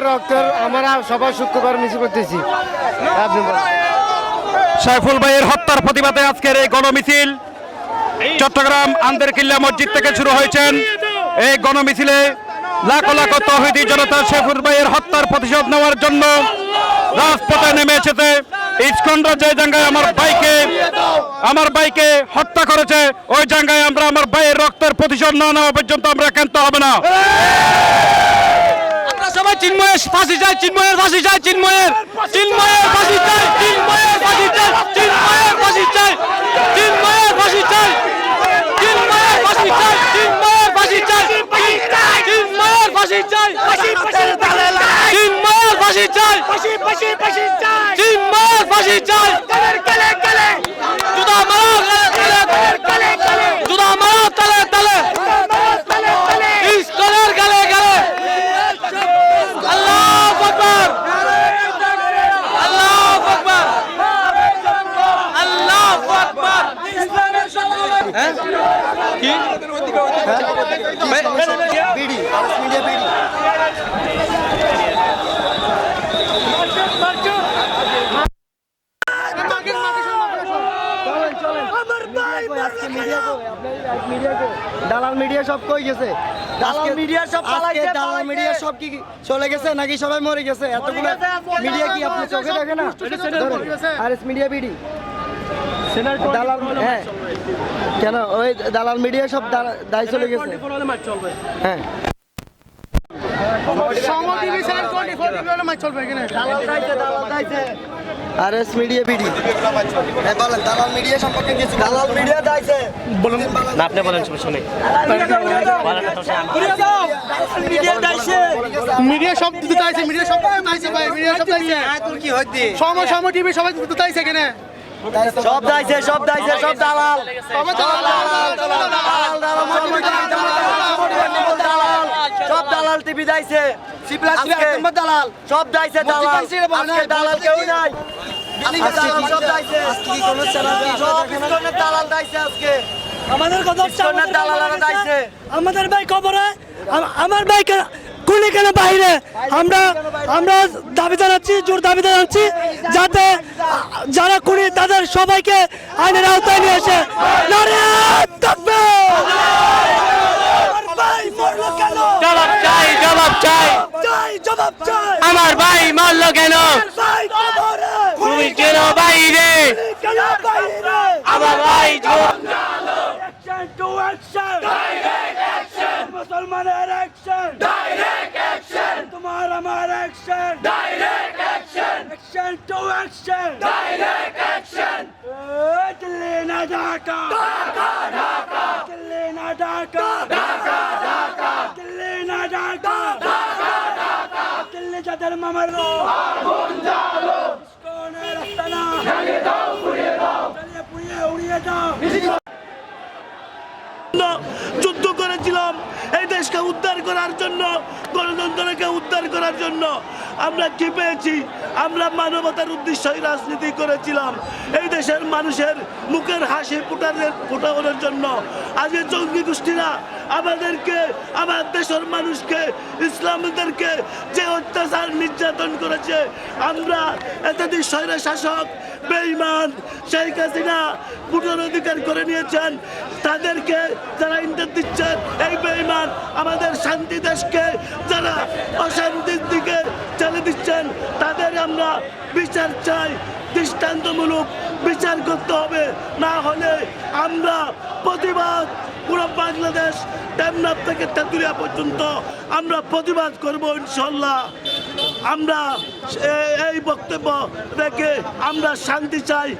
ভাইয়ের রক্তের, আমরা সবাই শুক্রবার মিছিল করতেছি। সাইফুল ভাইয়ের হত্যার প্রতিবাদে আজকের এই গণমিছিল চট্টগ্রাম আন্দের কিল্লা মসজিদ থেকে শুরু হয়েছেন এই গণমিছিলে লাখো লাখো তহিদি জনতা সাইফুল ভাইয়ের হত্যার প্রতিশোধ নেওয়ার জন্য রাজপথে নেমে এসেছে। ইস্কন্ডা যে জায়গায় আমার ভাইকে আমার ভাইকে হত্যা করেছে, ওই জায়গায় আমরা আমার ভাইয়ের রক্তের প্রতিশোধ না নেওয়া পর্যন্ত আমরা কেনতে হবে না। চিন্ময়ের ফাঁসি চাই চিন্ময়ের ফাঁসি চাই চিন্ময়ের চিন্ময়ের ফাঁসি চাই। হ্যাঁ? কি? দালাল মিডিয়া সব কই গেছে? দালাল মিডিয়া সব আজকে দালাল মিডিয়া সব কি চলে গেছে নাকি সবাই মরে গেছে? এতগুলো মিডিয়া কি আপনি চোখে দেখে না? আর মিডিয়া বিডি। দালাল হ্যাঁ। কেন? ওই দালাল মিডিয়া সব দায় চলে গেছে। হ্যাঁ। R S media BD. হ্যাঁ বলেন দালাল মিডিয়া সম্পর্কে কিছু দালাল মিডিয়া দাইছে বলুন। না আপনি বলেন শুনি মিডিয়া সব দিতে চাইছে মিডিয়া সব ভাই সব সময় সময় টিভি সবাই দিতে চাইছে এখানে। সব দাইছে সব দাইছে সব দালাল। সব দালাল টিভি দাইছে। দালাল। সব দাইছে দালাল। কেউ নাই আমাদের আমাদের ভাই কবরে আমার ভাই এখনই কেন বাইরে আমরা আমরা দাবি জানাচ্ছি জোর দাবি জানাচ্ছি যাতে যারা খুনি তাদের সবাইকে আইনের আওতায় নিয়ে আসে। আমার ভাই মারলো কেন? কেন? বাইরে আমার ভাই জোর মুসলমানের অ্যাকশন ডাইরেক্ট অ্যাকশন তোমার আমার action direct action action to action direct action Delhi না ঢাকা ঢাকা ঢাকা দিল্লি না ঢাকা ঢাকা ঢাকা দিল্লি না ঢাকা ঢাকা ঢাকা দিল্লি যাদের মামারো আগুন জ্বালো কোনে রাস্তা না ভেঙে দাও পুড়িয়ে দাও পুড়িয়ে উড়িয়ে দাও দেশকে উদ্ধার করার জন্য, গণতন্ত্রকে উদ্ধার করার জন্য আমরা কি পেয়েছি? আমরা মানবতার উদ্দেশ্যই রাজনীতি করেছিলাম। এই দেশের মানুষের মুখের হাসি ফুটানোর ফুটানোর জন্য আজকে জঙ্গি গোষ্ঠীরা আমাদেরকে, আমার দেশের মানুষকে, ইসলামদেরকে যে অত্যাচার নির্যাতন করেছে, আমরা এতদিন স্বৈর শাসক বেঈমান শেখ হাসিনা ভোটার অধিকার করে নিয়েছেন। তাদেরকে যারা ইন্টার দিচ্ছেন এই বেঈমান আমাদের শান্তি দেশকে যারা অশান্তির দিকে চলে দিচ্ছেন, তাদের আমরা বিচার চাই। দৃষ্টান্তমূলক বিচার করতে হবে। না হলে আমরা প্রতিবাদ পুরো বাংলাদেশ টেমনাপ থেকে তেঁতুলিয়া পর্যন্ত আমরা প্রতিবাদ করব ইনশাল্লাহ আমরা এই বক্তব্য রেখে আমরা শান্তি চাই।